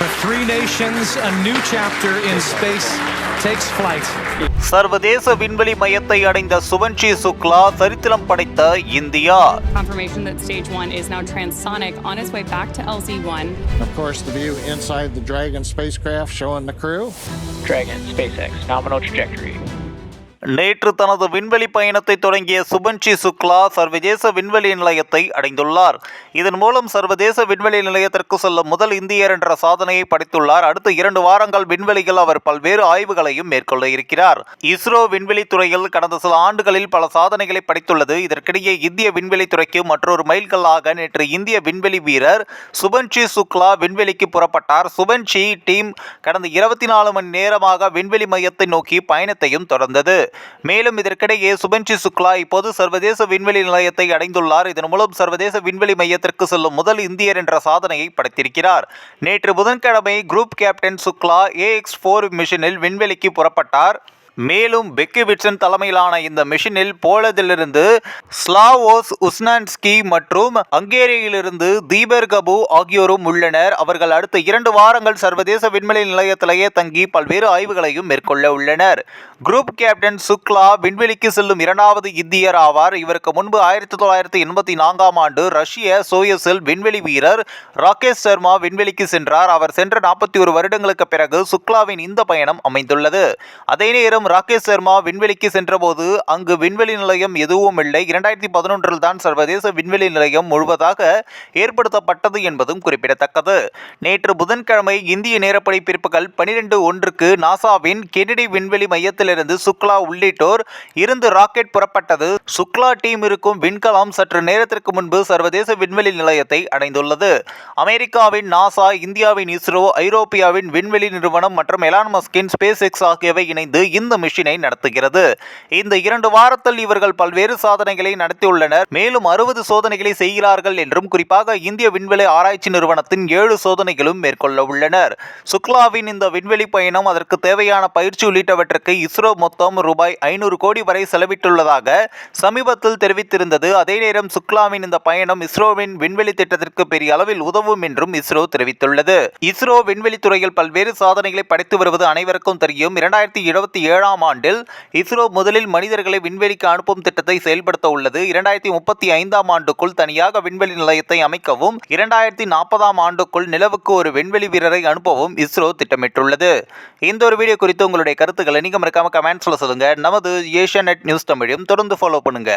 For three nations, a new chapter in space takes flight. சர்வதேச விண்வெளி மையத்தை அடைந்த சுவன்ஷி சுக்லா சரித்திரம் படைத்த India Confirmation that stage one is now transonic on its way back to LZ1. Of course, the view inside the Dragon spacecraft showing the crew. Dragon, SpaceX, nominal trajectory. நேற்று தனது விண்வெளி பயணத்தை தொடங்கிய சுபன்ஷி சுக்லா சர்வதேச விண்வெளி நிலையத்தை அடைந்துள்ளார். இதன் மூலம் சர்வதேச விண்வெளி நிலையத்திற்கு செல்லும் முதல் இந்தியர் என்ற சாதனையை படைத்துள்ளார். அடுத்த இரண்டு வாரங்கள் விண்வெளியில் அவர் பல்வேறு ஆய்வுகளையும் மேற்கொள்ள இருக்கிறார். இஸ்ரோ விண்வெளி துறையில் கடந்த சில ஆண்டுகளில் பல சாதனைகளை படைத்துள்ளது. இதற்கிடையே இந்திய விண்வெளி துறைக்கு மற்றொரு மைல்கல்லாக நேற்று இந்திய விண்வெளி வீரர் சுபன்ஷி சுக்லா விண்வெளிக்கு புறப்பட்டார். சுபன்ஷி டீம் கடந்த இருபத்தி நாலு மணி நேரமாக விண்வெளி மையத்தை நோக்கி பயணத்தையும் தொடர்ந்தது. மேலும் இதற்கிடையே சுபன்ஷி சுக்லா இப்போது சர்வதேச விண்வெளி நிலையத்தை அடைந்துள்ளார். இதன் மூலம் சர்வதேச விண்வெளி மையத்திற்கு செல்லும் முதல் இந்தியர் என்ற சாதனையை படைத்திருக்கிறார். நேற்று புதன்கிழமை group captain Shukla AX four மிஷனில் விண்வெளிக்கு புறப்பட்டார். மேலும் பெக்கி விட்சன் தலைமையிலான இந்த மிஷனில் போலந்திலிருந்து ஸ்லாவோஸ் உஸ்னான்ஸ்கி மற்றும் ஹங்கேரியிலிருந்து தீபர் கபு ஆகியோரும் உள்ளனர். அவர்கள் அடுத்த இரண்டு வாரங்கள் சர்வதேச விண்வெளி நிலையத்திலேயே தங்கி பல்வேறு ஆய்வுகளையும் மேற்கொள்ள உள்ளனர். குரூப் கேப்டன் சுக்லா விண்வெளிக்கு செல்லும் இரண்டாவது இந்தியர் ஆவார். இவருக்கு முன்பு ஆயிரத்தி தொள்ளாயிரத்தி எண்பத்தி நான்காம் ஆண்டு ரஷ்ய சோயஸில் விண்வெளி வீரர் ராகேஷ் சர்மா விண்வெளிக்கு சென்றார். அவர் சென்ற நாற்பத்தி ஒரு வருடங்களுக்கு பிறகு சுக்லாவின் இந்த பயணம் அமைந்துள்ளது. அதே நேரம் ராகேஷ் சர்மா விண்வெளிக்கு சென்றபோது அங்கு விண்வெளி நிலையம் எதுவும் இல்லை. இரண்டாயிரத்தி பதினொன்றில் தான் சர்வதேச விண்வெளி நிலையம் முழுவதாக ஏற்படுத்தப்பட்டது என்பதும் குறிப்பிடத்தக்கது. நேற்று புதன்கிழமை இந்திய நேரப்படி பிற்பகல் பனிரெண்டு ஒன்றுக்கு நாசாவின் கெனடி விண்வெளி மையத்திலிருந்து சுக்லா உள்ளிட்டோர் இருந்து ராக்கெட் புறப்பட்டது. சுக்லா டீம் இருக்கும் விண்கலம் சற்று நேரத்திற்கு முன்பு சர்வதேச விண்வெளி நிலையத்தை அடைந்துள்ளது. அமெரிக்காவின் நாசா இந்தியாவின் இஸ்ரோ ஐரோப்பியாவின் விண்வெளி நிறுவனம் மற்றும் எலான் மஸ்கின் ஸ்பேஸ் எக்ஸ் ஆகியவை இணைந்து இந்த மிஷினை நடத்துகிறது. இந்த இரண்டு வாரத்தில் இவர்கள் பல்வேறு சாதனைகளை நடத்தியுள்ளனர். மேலும் அறுபது சோதனைகளை செய்கிறார்கள் என்றும் குறிப்பாக இந்திய விண்வெளி ஆராய்ச்சி நிறுவனத்தின் ஏழு சோதனைகளும் மேற்கொள்ள உள்ளனர். சுக்லாவின் இந்த விண்வெளி பயணம் அதற்கு தேவையான பயிற்சி உள்ளிட்டவற்றுக்கு இஸ்ரோ மொத்தம் ரூபாய் ஐநூறு கோடி வரை செலவிட்டுள்ளதாக சமீபத்தில் தெரிவித்திருந்தது. அதே நேரம் சுக்லாவின் இந்த பயணம் இஸ்ரோவின் விண்வெளி திட்டத்திற்கு பெரிய அளவில் உதவும் என்றும் இஸ்ரோ தெரிவித்துள்ளது. இஸ்ரோ விண்வெளி துறையில் பல்வேறு சாதனைகளை படைத்து வருவது அனைவருக்கும் தெரியும். இரண்டாயிரத்தி இருபத்தி ஏழு ஏழாம் ஆண்டில் இஸ்ரோ முதலில் மனிதர்களை விண்வெளிக்கு அனுப்பும் திட்டத்தை செயல்படுத்த உள்ளது. இரண்டாயிரத்தி முப்பத்தி ஐந்தாம் ஆண்டுக்குள் தனியாக விண்வெளி நிலையத்தை அமைக்கவும் இரண்டாயிரத்தி நாற்பதாம் ஆண்டுக்குள் நிலவுக்கு ஒரு விண்வெளி வீரரை அனுப்பவும் இஸ்ரோ திட்டமிட்டுள்ளது. இந்த ஒரு வீடியோ குறித்து உங்களுடைய கருத்துக்களை நீங்க மறக்காம கமெண்ட்ஸ்ல சொல்லுங்க. நமது ஏஷியா நெட் நியூஸ் தமிழையும் தொடர்ந்து ஃபாலோ பண்ணுங்க.